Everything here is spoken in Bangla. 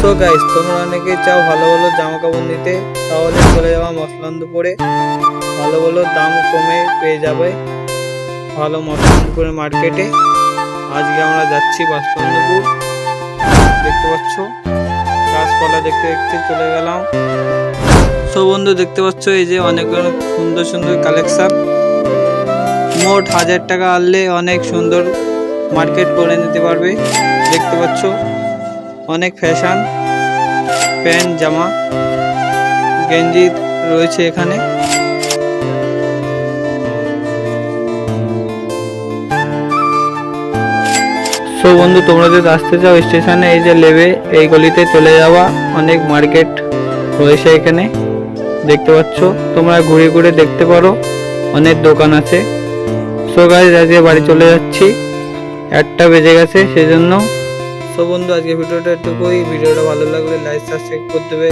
সো গাইস তোমরা অনেকে চাও ভালো ভালো জামা কাপড় নিতে, তাহলে চলে যাওয়া মসলান্দপুরে ভালো ভালো দাম কমে পেয়ে যাবে। ভালো মসলান্দপুরের মার্কেটে। আজকে আমরা যাচ্ছি মসলান্দপুর দেখতে পাচ্ছ? গাছপালা দেখতে দেখতে চলে গেলাম। সো বন্ধু, দেখতে পাচ্ছ এই যে অনেক সুন্দর সুন্দর কালেকশন। মোট হাজার টাকা আনলে অনেক সুন্দর মার্কেট করে নিতে পারবে। দেখতে পাচ্ছ? অনেক ফ্যাশন প্যান্ট জামা, গেঞ্জি রয়েছে এখানে। সো বন্ধু, তোমরা যদি আসতে চাও স্টেশনে এই যে লেবে, এই গলিতে চলে যাওয়া অনেক মার্কেট রয়েছে এখানে, দেখতে পাচ্ছ। তোমরা ঘুরে ঘুরে দেখতে পারো, অনেক দোকান আছে। সো গাইজ আজকে বাড়ি চলে যাচ্ছি। একটা বেজে গেছে, সেজন্য সো বন্ধু আজকে ভিডিওটা এটুকুই ভিডিওটা ভালো লাগলে লাইক সাবস্ক্রাইব করে দেবে।